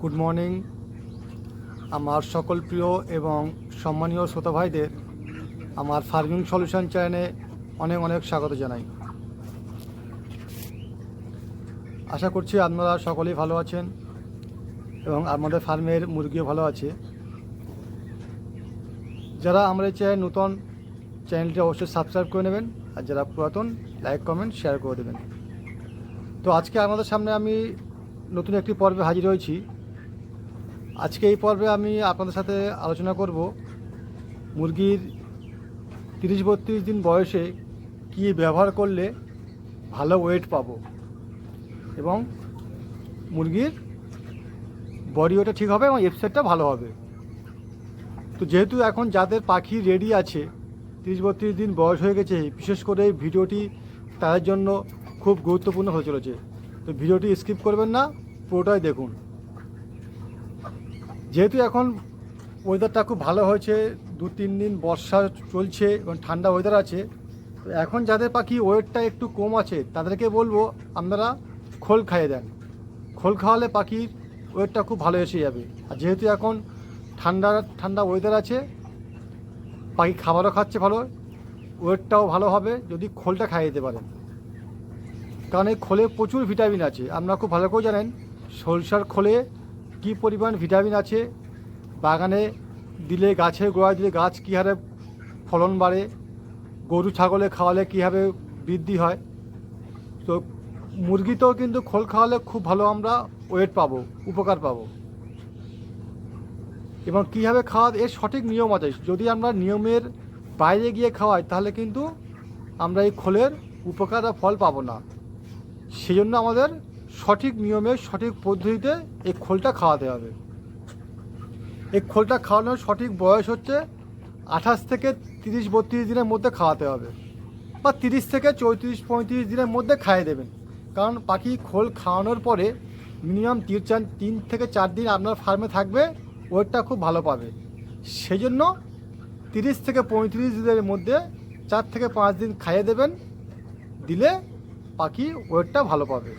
Good morning আমার সকল প্রিয় এবং সম্মানীয় শ্রোতা ভাইদের আমার ফার্মিং সলিউশন চ্যানেলে অনেক অনেক স্বাগত জানাই। আশা করছি আপনারা সকলেই ভালো আছেন এবং আমাদের ফার্মের মুরগিও ভালো আছে। যারা এই চ্যানেল নতুন, চ্যানেলটি অবশ্যই সাবস্ক্রাইব করে নেবেন আর যারা পুরাতন, লাইক, কমেন্ট শেয়ার করে দেবেন। তো আজকে আমাদের সামনে আমি নতুন একটি পর্বে হাজির হয়েছি। আজকে এই পর্বে আমি আপনাদের সাথে আলোচনা করব মুরগির তিরিশ বত্রিশ দিন বয়সে কি ব্যবহার করলে ভালো ওয়েট পাবো এবং মুরগির বডি ওটা ঠিক হবে এবং এফসেটটা ভালো হবে। তো যেহেতু এখন যাদের পাখি রেডি আছে, তিরিশ বত্রিশ দিন বয়স হয়ে গেছে, বিশেষ করে এই ভিডিওটি তাদের জন্য খুব গুরুত্বপূর্ণ হয়ে চলেছে। তো ভিডিওটি স্কিপ করবেন না, পুরোটাই দেখুন। যেহেতু এখন ওয়েদারটা খুব ভালো হয়েছে দু তিন দিন বর্ষা চলছে এবং ঠান্ডা ওয়েদার আছে এখন যাদের পাখি ওয়েটটা একটু কম আছে, তাদেরকে বলব আপনারা খোল খাইয়ে দেন। খোল খাওয়ালে পাখির ওয়েটটা খুব ভালো এসে যাবে। আর যেহেতু এখন ঠান্ডা ঠান্ডা ওয়েদার আছে, পাখি খাবারও খাচ্ছে ভালো ওয়েটটাও ভালো হবে, যদি খোলটা খাইয়ে দিতে পারেন। কারণ এই খোলে প্রচুর ভিটামিন আছে। আপনারা খুব ভালো করে জানেন, সরষার খোলে কী পরিমাণ ভিটামিন আছে, বাগানে দিলে, গাছের গোড়ায় দিলে গাছ কী হারে ফলন বাড়ে, গরু, ছাগলে খাওয়ালে কীভাবে বৃদ্ধি হয়। তো মুরগিতেও কিন্তু খোল খাওয়ালে খুব ভালো আমরা ওয়েট পাবো, উপকার পাবো। এবং কীভাবে খাওয়া এর সঠিক নিয়ম আছে। যদি আমরা নিয়মের বাইরে গিয়ে খাওয়াই, তাহলে কিন্তু আমরা এই খোলের উপকার আর ফল পাবো না। সেই জন্য আমাদের সঠিক নিয়মে, সঠিক পদ্ধতিতে এই খোলটা খাওয়াতে হবে। এই খোলটা খাওয়ানোর সঠিক বয়স হচ্ছে আঠাশ থেকে তিরিশ বত্রিশ দিনের মধ্যে খাওয়াতে হবে বা তিরিশ থেকে চৌত্রিশ পঁয়ত্রিশ দিনের মধ্যে খাইয়ে দেবেন। কারণ পাখি খোল খাওয়ানোর পরে মিনিমাম তিন চার, তিন থেকে চার দিন আপনার ফার্মে থাকবে, ওয়েটটা খুব ভালো পাবে। সেই জন্য তিরিশ থেকে পঁয়ত্রিশ দিনের মধ্যে চার থেকে পাঁচ দিন খাইয়ে দেবেন, দিলে পাখি ওয়েটটা ভালো পাবে।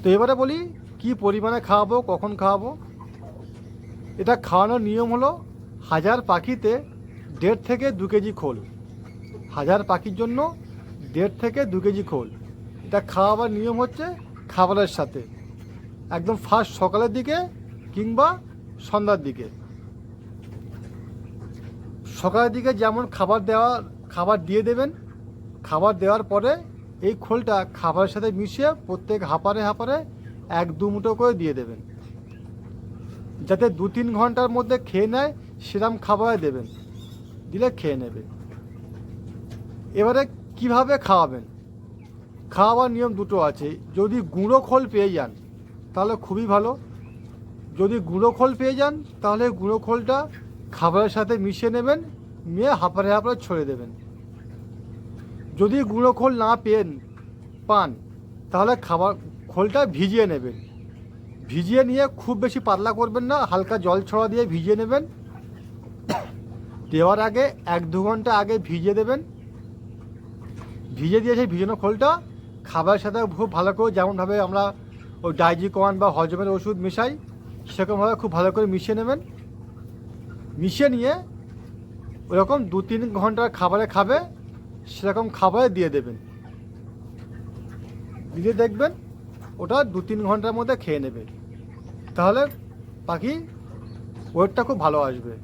তো এবারে বলি, কি পরিমাণে খাওয়াবো, কখন খাওয়াবো? এটা খাওয়ানোর নিয়ম হলো, হাজার পাখিতে দেড় থেকে দু কেজি খোল। হাজার পাখির জন্য দেড় থেকে দু কেজি খোল। এটা খাওয়াবার নিয়ম হচ্ছে খাবারের সাথে। একদম ফার্স্ট সকালের দিকে কিংবা সন্ধ্যার দিকে। সকালের দিকে যেমন খাবার দেওয়া, খাবার দিয়ে দেবেন, খাবার দেওয়ার পরে এই খোলটা খাবারের সাথে মিশিয়ে প্রত্যেক হাঁপারে হাঁপারে এক দু মুঠো করে দিয়ে দেবেন। যাতে দু তিন ঘণ্টার মধ্যে খেয়ে নেয়, সেরম খাবারে দেবেন। দিলে খেয়ে নেবে। এবারে কীভাবে খাওয়াবেন? খাওয়াবার নিয়ম দুটো আছে। যদি গুঁড়ো খোল পেয়ে যান, তাহলে খুবই ভালো। যদি গুঁড়ো খোল পেয়ে যান, তাহলে গুঁড়ো খোলটা খাবারের সাথে মিশিয়ে নেবেন, নিয়ে হাঁপারে হাঁপারে ছড়ে দেবেন। যদি গুঁড়ো খোল না পেন পান, তাহলে খাবার খোলটা ভিজিয়ে নেবেন। ভিজিয়ে নিয়ে খুব বেশি পাতলা করবেন না, হালকা জল ছড়া দিয়ে ভিজিয়ে নেবেন। দেওয়ার আগে এক দু ঘণ্টা আগে ভিজিয়ে দেবেন। ভিজে দিয়ে সেই ভিজানো খোলটা খাবারের সাথে খুব ভালো করে যেমনভাবে আমরা ওই ডাইজিকন বা হজমের ওষুধ মেশাই, সেরকমভাবে খুব ভালো করে মিশিয়ে নেবেন। মিশিয়ে নিয়ে ওরকম দু তিন ঘণ্টার খাবারে খাবে সেরকম খাবারে দিয়ে দেবেন। দিয়ে দেখবেন, ওটা দু তিন ঘণ্টার মধ্যে খেয়ে নেবে। তাহলে পাখি ওয়েটটা খুব ভালো আসবে।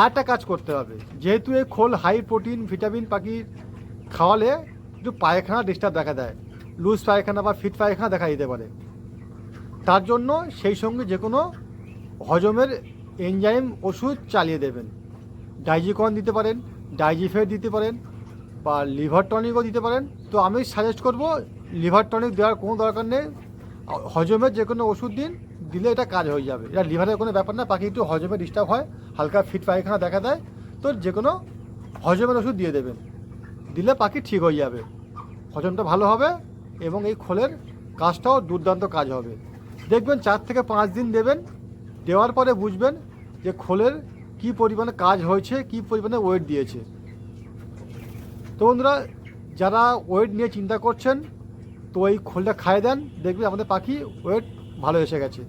আর একটা কাজ করতে হবে, যেহেতু এই খোল হাই প্রোটিন ভিটামিন পাখি খাওয়ালে একটু পায়খানা ডিস্টার্ব দেখা দেয়। লুজ পায়খানা বা ফিট পায়খানা দেখা দিতে পারে। তার জন্য সেই সঙ্গে যে কোনো হজমের এনজাইম ওষুধ চালিয়ে দেবেন। ডাইজিকন দিতে পারেন ডাইজিফেট দিতে পারেন বা লিভার টনিকও দিতে পারেন। তো আমি সাজেস্ট করব লিভার টনিক দেওয়ার কোনো দরকার নেই। হজমের যে কোনো ওষুধ দিন, দিলে এটা কাজ হয়ে যাবে। এটা লিভারের কোনো ব্যাপার না পাখি একটু হজমে ডিস্টার্ব হয়, হালকা ফিট পায়খানা দেখা দেয়। তো যে কোনো হজমের ওষুধ দিয়ে দেবেন। দিলে পাখি ঠিক হয়ে যাবে। হজমটা ভালো হবে এবং এই খোলের কাজটাও দুর্দান্ত কাজ হবে। দেখবেন চার থেকে পাঁচ দিন দেবেন। দেওয়ার পরে বুঝবেন যে খোলের কি পরিমাণে কাজ হয়েছে, কি পরিমাণে ওয়েট দিয়েছে। তো বন্ধুরা, যারা ওয়েট নিয়ে চিন্তা করছেন, তো এই খোলটা খাইয়ে দেন দেখবেন আমাদের পাখি ওয়েট ভালো এসে গেছে।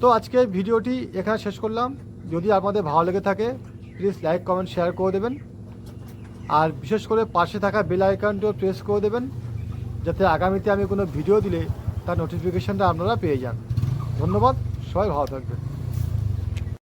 তো আজকে ভিডিওটি এখানে শেষ করলাম। যদি আপনাদের ভালো লেগে থাকে প্লিজ লাইক কমেন্ট শেয়ার করে দেবেন। আর বিশেষ করে পাশে থাকা বেল আইকনটিও প্রেস করে দেবেন, যাতে আগামীতে আমি কোনো ভিডিও দিলে তার নোটিফিকেশানটা আপনারা পেয়ে যান। ধন্যবাদ, সবাই ভালো থাকবেন।